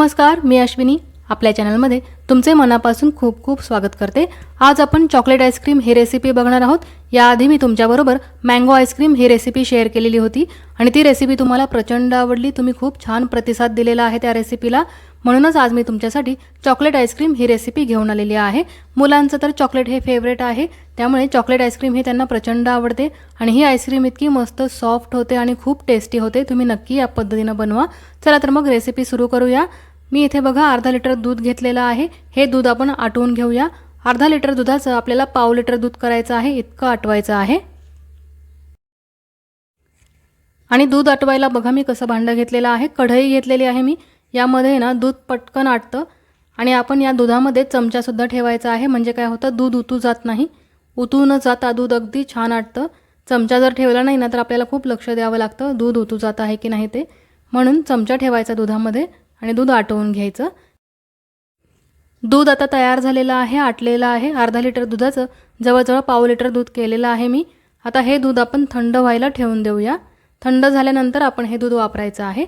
नमस्कार मी अश्विनी. आपल्या चॅनलमध्ये तुमचे मनापासून खूप खूप स्वागत करते. आज आपण चॉकलेट आईस्क्रीम ही रेसिपी बघणार आहोत. याआधी मी तुमच्याबरोबर मँगो आईस्क्रीम ही रेसिपी शेअर केलेली होती आणि ती रेसिपी तुम्हाला प्रचंड आवडली. तुम्ही खूप छान प्रतिसाद दिलेला आहे त्या रेसिपीला. म्हणूनच आज मी तुमच्यासाठी चॉकलेट आईस्क्रीम ही रेसिपी घेऊन आलेली आहे. मुलांचं तर चॉकलेट हे फेवरेट आहे. त्यामुळे चॉकलेट आईस्क्रीम हे त्यांना प्रचंड आवडते आणि ही आईस्क्रीम इतकी मस्त सॉफ्ट होते आणि खूप टेस्टी होते. तुम्ही नक्की या पद्धतीनं बनवा. चला तर मग रेसिपी सुरू करूया. मी इथे बघा अर्धा लिटर दूध घेतलेलं आहे. हे दूध आपण आटवून घेऊया. अर्धा लिटर दुधाचं आपल्याला पाव लिटर दूध करायचं आहे इतकं आटवायचं आहे. आणि दूध आटवायला बघा मी कसं भांडं घेतलेलं आहे. कढई घेतलेली आहे मी. यामध्ये ना दूध पटकन आटतं. आणि आपण या दुधामध्ये चमचासुद्धा ठेवायचा आहे. म्हणजे काय होतं दूध उतू जात नाही. उतू न जाता दूध अगदी छान आटतं. चमचा जर ठेवला नाही ना तर आपल्याला खूप लक्ष द्यावं लागतं दूध उतू जात आहे की नाही ते. म्हणून चमचा ठेवायचा दुधामध्ये. आणि दूध आटवून घ्यायचं. दूध आता तयार झालेलं आहे आटलेलं आहे. अर्धा लिटर दुधाचं जवळजवळ पाव लिटर दूध केलेलं आहे मी. आता हे दूध आपण थंड व्हायला ठेवून देऊया. थंड झाल्यानंतर आपण हे दूध वापरायचं आहे.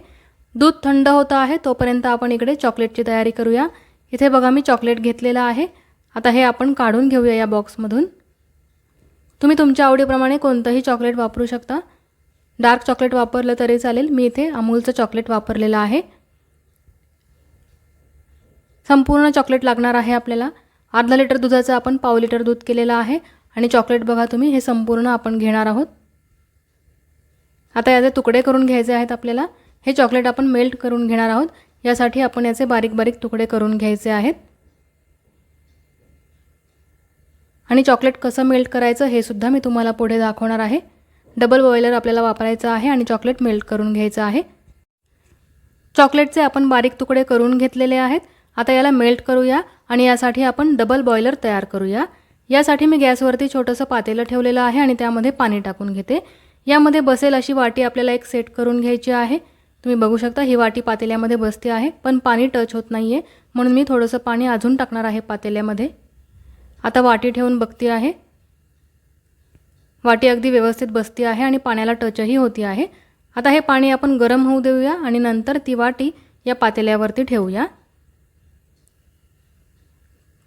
दूध थंड होतं आहे तोपर्यंत आपण इकडे चॉकलेटची तयारी करूया. इथे बघा मी चॉकलेट घेतलेलं आहे. आता हे आपण काढून घेऊया या बॉक्समधून. तुम्ही तुमच्या आवडीप्रमाणे कोणतंही चॉकलेट वापरू शकता. डार्क चॉकलेट वापरलं तरी चालेल. मी इथे अमूलचं चॉकलेट वापरलेलं आहे. संपूर्ण चॉकलेट लागणार आहे आपल्याला. अर्धा लिटर दुधाचं आपण पाव लिटर दूध केलेलं आहे. आणि चॉकलेट बघा तुम्ही हे संपूर्ण आपण घेणार आहोत. आता याचे तुकडे करून घ्यायचे आहेत आपल्याला. हे चॉकलेट आपण मेल्ट करून घेणार आहोत. यासाठी आपण याचे बारीक बारीक तुकडे करून घ्यायचे आहेत. आणि चॉकलेट कसं मेल्ट करायचं हे सुद्धा मी तुम्हाला पुढे दाखवणार आहे. डबल बॉयलर आपल्याला वापरायचं आहे आणि चॉकलेट मेल्ट करून घ्यायचं आहे. चॉकलेटचे आपण बारीक तुकडे करून घेतलेले आहेत. आता याला मेल्ट करूया आणि यासाठी आपण डबल बॉयलर तयार करूया. यासाठी मी गॅसवरती छोटंसं पातेलं ठेवलेलं आहे आणि त्यामध्ये पाणी टाकून घेते. यामध्ये बसेल अशी वाटी आपल्याला एक सेट करून घ्यायची आहे. तुम्ही बघू शकता ही वाटी पातेल्यामध्ये बसते आहे पण पाणी टच होत नाही आहे म्हणून मी थोडंसं पाणी अजून टाकणार आहे पातेल्यामध्ये. आता वाटी ठेवून बघते आहे. वाटी अगदी व्यवस्थित बसती आहे आणि पाण्याला टचही होती आहे. आता हे पाणी आपण गरम होऊ देऊया आणि नंतर ती वाटी या पातेल्यावरती ठेवूया.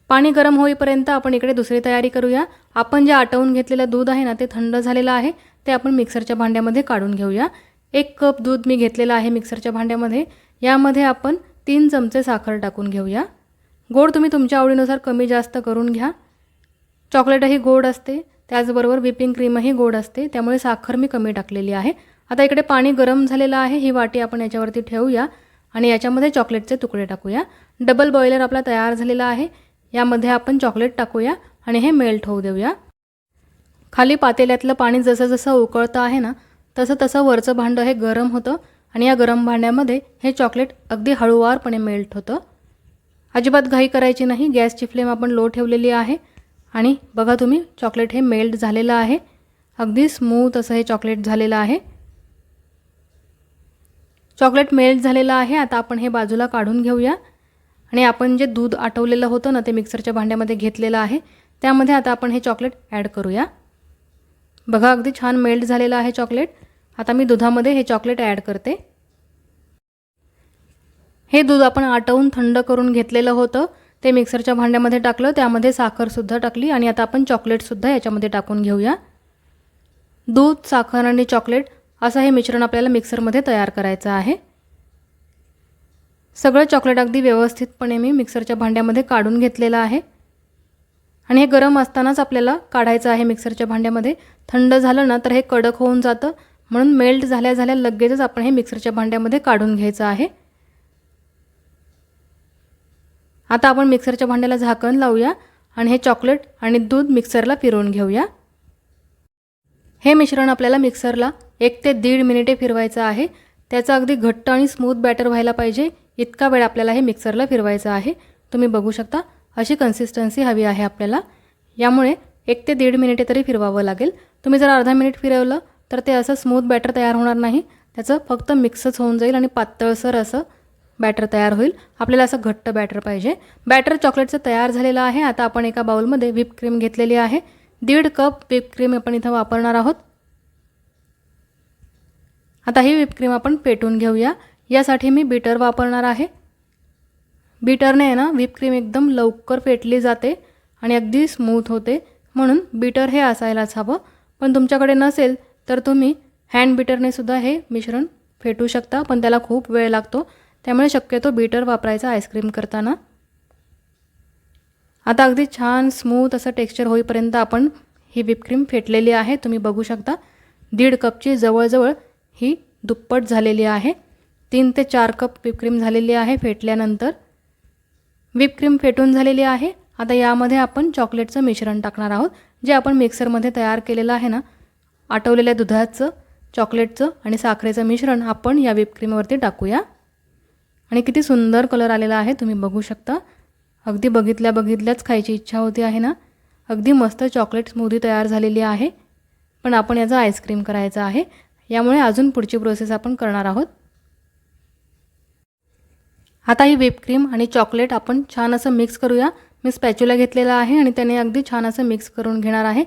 पाणी गरम होईपर्यंत आपण इकडे दुसरी तयारी करूया. आपण जे आटवून घेतलेलं दूध आहे ना ते थंड झालेलं आहे ते आपण मिक्सरच्या भांड्यामध्ये काढून घेऊया. एक कप दूध मी घेतलेलं आहे मिक्सरच्या भांड्यामध्ये. यामध्ये आपण तीन चमचे साखर टाकून घेऊया. गोड तुम्ही तुमच्या आवडीनुसार कमी जास्त करून घ्या. चॉकलेटही गोड असते त्याचबरोबर व्हिपिंग क्रीमही गोड असते त्यामुळे साखर मी कमी टाकलेली आहे. आता इकडे पाणी गरम झालेलं आहे ही वाटी आपण याच्यावरती ठेवूया आणि याच्यामध्ये चॉकलेटचे तुकडे टाकूया. डबल बॉयलर आपला तयार झालेला आहे. यामध्ये आपण चॉकलेट टाकूया आणि हे मेल्ट होऊ देऊया. खाली पातेल्यातलं पाणी जसं जसं उकळतं आहे ना तसं तसं वरचं भांडं हे गरम होतं आणि या गरम भांड्यामध्ये हे चॉकलेट अगदी हळूवारपणे मेल्ट होतं. अजिबात घाई करायची नाही गॅसची फ्लेम आपण लो ठेवलेली आहे. आणि बघा तुम्ही चॉकलेट हे मेल्ट झालेलं आहे. अगदी स्मूथ असं हे चॉकलेट झालेलं आहे. चॉकलेट मेल्ट झालेलं आहे आता आपण हे बाजूला काढून घेऊया. आणि आपण जे दूध आटवलेलं होतं ना ते मिक्सरच्या भांड्यामध्ये घेतलेलं आहे त्यामध्ये आता आपण हे चॉकलेट ॲड करूया. बघा अगदी छान मेल्ट झालेलं आहे चॉकलेट. आता मी दुधामध्ये हे चॉकलेट ॲड करते. हे दूध आपण आटवून थंड करून घेतलेलं होतं ते मिक्सरच्या भांड्यामध्ये टाकलं त्यामध्ये साखरसुद्धा टाकली आणि आता आपण चॉकलेटसुद्धा याच्यामध्ये टाकून घेऊया. दूध साखर आणि चॉकलेट असं हे मिश्रण आपल्याला मिक्सरमध्ये तयार करायचं आहे. सगळं चॉकलेट अगदी व्यवस्थितपणे मी मिक्सरच्या भांड्यामध्ये काढून घेतलेलं आहे. आणि हे गरम असतानाच आपल्याला काढायचं आहे मिक्सरच्या भांड्यामध्ये. थंड झालं ना तर हे कडक होऊन जातं. म्हणून मेल्ट झाल्या झाल्या लगेचच आपण हे मिक्सरच्या भांड्यामध्ये काढून घ्यायचं आहे. आता आपण मिक्सरच्या भांड्याला झाकण लावूया आणि हे चॉकलेट आणि दूध मिक्सरला फिरवून घेऊया. हे मिश्रण आपल्याला मिक्सरला एक ते दीड मिनिटे फिरवायचं आहे. त्याचं अगदी घट्ट आणि स्मूथ बॅटर व्हायला पाहिजे. इतका वेळ आपल्याला हे मिक्सरला फिरवायचं आहे. तुम्ही बघू शकता अशी कन्सिस्टन्सी हवी आहे आपल्याला. यामुळे एक ते दीड मिनिटे तरी फिरवावं लागेल. तुम्ही जर अर्धा मिनिट फिरवलं तर ते असं स्मूथ बॅटर तयार होणार नाही. त्याचं फक्त मिक्सच होऊन जाईल आणि पातळसर असं बॅटर तयार होईल. आपल्याला असं घट्ट बॅटर पाहिजे. बॅटर चॉकलेटचं तयार झालेलं आहे. आता आपण एका बाउलमध्ये व्हिप क्रीम घेतलेली आहे. दीड कप व्हिप क्रीम आपण इथं वापरणार आहोत. आता ही व्हिप क्रीम आपण पेटून घेऊया. यासाठी मी बीटर वापरणार आहे. बीटरने आहे ना व्हिपक्रीम एकदम लवकर फेटली जाते आणि अगदी स्मूथ होते. म्हणून बीटर हे असायलाच हवं. पण तुमच्याकडे नसेल तर तुम्ही हँड बीटरने सुद्धा हे मिश्रण फेटू शकता पण त्याला खूप वेळ लागतो. त्यामुळे शक्यतो बीटर वापरायचा आईस्क्रीम करताना. आता अगदी छान स्मूथ असं टेक्स्चर होईपर्यंत आपण ही व्हिपक्रीम फेटलेली आहे. तुम्ही बघू शकता दीड कपची जवळजवळ ही दुप्पट झालेली आहे. तीन ते चार कप विपक्रीम झालेली आहे फेटल्यानंतर. विपक्रीम फेटून झालेली आहे. आता यामध्ये आपण चॉकलेटचं मिश्रण टाकणार आहोत. जे आपण मिक्सरमध्ये तयार केलेलं आहे ना आटवलेल्या दुधाचं चॉकलेटचं आणि साखरेचं मिश्रण आपण या विपक्रीमवरती टाकूया. आणि किती सुंदर कलर आलेला आहे तुम्ही बघू शकता. अगदी बघितल्या बघितल्याच खायची इच्छा होती आहे ना. अगदी मस्त चॉकलेट स्मूदी तयार झालेली आहे. पण आपण याचा आईस्क्रीम करायचा आहे. यामुळे अजून पुढची प्रोसेस आपण करणार आहोत. आता ही व्हिपक्रीम आणि चॉकलेट आपण छान असं मिक्स करूया. मी स्पॅच्युला घेतलेला आहे आणि त्याने अगदी छान असं मिक्स करून घेणार आहे.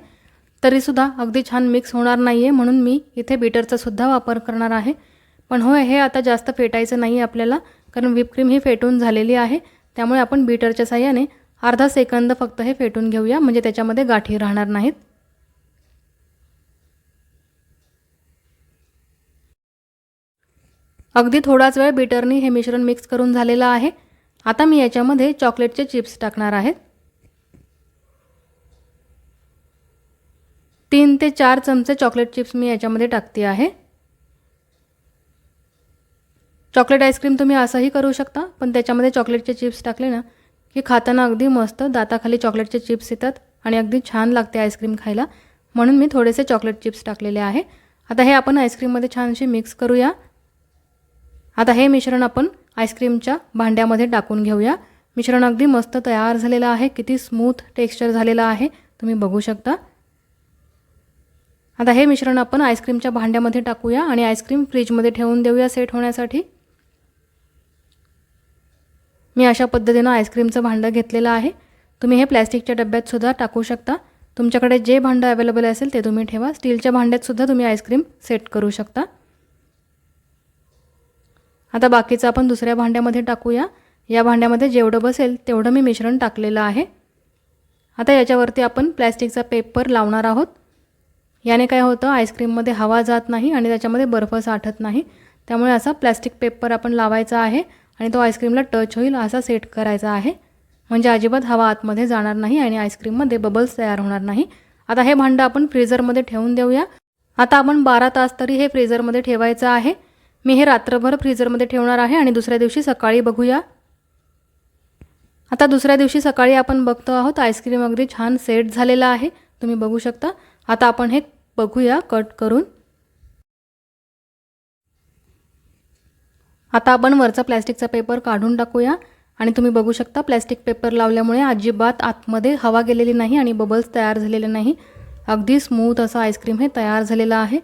तरीसुद्धा अगदी छान मिक्स होणार नाही आहे म्हणून मी इथे बीटरचा सुद्धा वापर करणार आहे. पण होय हे आता जास्त फेटायचं नाही आहे आपल्याला कारण व्हिपक्रीम ही फेटून झालेली आहे. त्यामुळे आपण बीटरच्या साह्याने अर्धा सेकंद फक्त हे फेटून घेऊया म्हणजे त्याच्यामध्ये गाठी राहणार नाहीत. अगदी थोडाच वेळ बीटरनी हे मिश्रण मिक्स करून झालेलं आहे. आता मी याच्यामध्ये चॉकलेटचे चिप्स टाकणार आहेत तीन ते चार चमचे चॉकलेट चिप्स मी याच्यामध्ये टाकते आहे. चॉकलेट आईस्क्रीम तुम्ही असंही करू शकता पण त्याच्यामध्ये चॉकलेटचे चिप्स टाकले ना की खाताना अगदी मस्त दाताखाली चॉकलेटचे चिप्स येतात आणि अगदी छान लागते आईस्क्रीम खायला. म्हणून मी थोडेसे चॉकलेट चिप्स टाकलेले आहे. आता हे आपण आईस्क्रीममध्ये छानशी मिक्स करूया. आता हे मिश्रण आपण आईस्क्रीमच्या भांड्यामध्ये टाकून घेऊया. मिश्रण अगदी मस्त तयार झालेलं आहे. किती स्मूथ टेक्स्चर झालेलं आहे. तुम्ही बघू शकता. आता हे मिश्रण आपण आईस्क्रीमच्या भांड्यामध्ये टाकूया आणि आईस्क्रीम फ्रीजमध्ये ठेवून देऊया सेट होण्यासाठी. मी अशा पद्धतीनं आईस्क्रीमचं भांडं घेतलेलं आहे. तुम्ही हे प्लॅस्टिकच्या डब्यातसुद्धा टाकू शकता. तुमच्याकडे जे भांडं अवेलेबल असेल ते तुम्ही ठेवा. स्टीलच्या भांड्यातसुद्धा तुम्ही आईस्क्रीम सेट करू शकता. आता बाकीचं आपण दुसऱ्या भांड्यामध्ये टाकूया. या भांड्यामध्ये जेवढं बसेल तेवढं मी मिश्रण टाकलेलं आहे. आता याच्यावरती आपण प्लॅस्टिकचा पेपर लावणार आहोत. याने काय होतं आईस्क्रीममध्ये हवा जात नाही आणि त्याच्यामध्ये बर्फ साठत नाही. त्यामुळे असा प्लॅस्टिक पेपर आपण लावायचा आहे आणि तो आईस्क्रीमला टच होईल असा सेट करायचा आहे. म्हणजे अजिबात हवा आतमध्ये जाणार नाही आणि आईस्क्रीममध्ये बबल्स तयार होणार नाही. आता हे भांडं आपण फ्रीझरमध्ये ठेवून देऊया. आता आपण बारा तास तरी हे फ्रीझरमध्ये ठेवायचं आहे. मी हे रात्रभर फ्रीजरमध्ये ठेवणार आहे आणि दुसऱ्या दिवशी सकाळी बघूया. आता दुसऱ्या दिवशी सकाळी आपण बघतो आहोत आईस्क्रीम अगदी छान सेट झालेला आहे. तुम्ही बघू शकता. आता आपण हे बघूया कट करून. आता आपण वरचा प्लॅस्टिकचा पेपर काढून टाकूया. आणि तुम्ही बघू शकता प्लॅस्टिक पेपर लावल्यामुळे अजिबात आतमध्ये हवा गेलेली नाही आणि बबल्स तयार झालेले नाही. अगदी स्मूथ असं आईस्क्रीम हे तयार झालेलं आहे.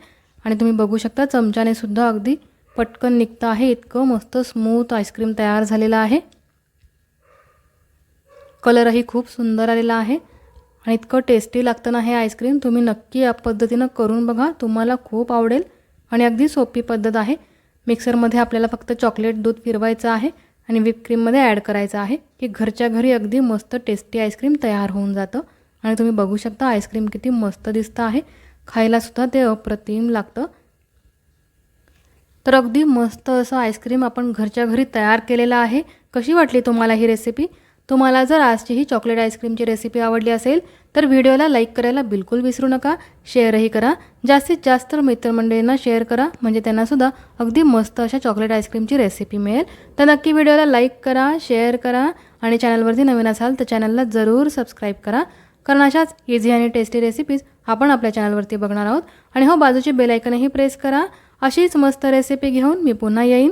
आणि तुम्ही बघू शकता चमच्याने सुद्धा अगदी पटकन निघतं आहे. इतकं मस्त स्मूथ आईस्क्रीम तयार झालेलं आहे. कलरही खूप सुंदर आलेला आहे. आणि इतकं टेस्टी लागतं ना हे आईस्क्रीम तुम्ही नक्की या पद्धतीनं करून बघा. तुम्हाला खूप आवडेल. आणि अगदी सोपी पद्धत आहे. मिक्सरमध्ये आपल्याला फक्त चॉकलेट दूध फिरवायचं आहे. आणि विपक्रीममध्ये ॲड करायचं आहे. की घरच्या घरी अगदी मस्त टेस्टी आईस्क्रीम तयार होऊन जातं. आणि तुम्ही बघू शकता आईस्क्रीम किती मस्त दिसतं आहे. खायलासुद्धा ते अप्रतिम लागतं. तर अगदी मस्त असं आईस्क्रीम आपण घरच्या घरी तयार केलेलं आहे. कशी वाटली तुम्हाला ही रेसिपी तुम्हाला जर आजची ही चॉकलेट आईस्क्रीमची रेसिपी आवडली असेल तर व्हिडिओला लाईक करायला बिलकुल विसरू नका. शेअरही करा. जास्तीत जास्त मित्रमंडळींना शेअर करा. म्हणजे त्यांनासुद्धा अगदी मस्त अशा चॉकलेट आईस्क्रीमची रेसिपी मिळेल. तर नक्की व्हिडिओला लाईक करा शेअर करा आणि चॅनलवरती नवीन असाल तर चॅनलला जरूर सबस्क्राईब करा. कारण अशाच इझी आणि टेस्टी रेसिपीज आपण आपल्या चॅनलवरती बघणार आहोत. आणि हो बाजूची बेलायकनही प्रेस करा. अशीच मस्त रेसिपी घेऊन मी पुन्हा येईन.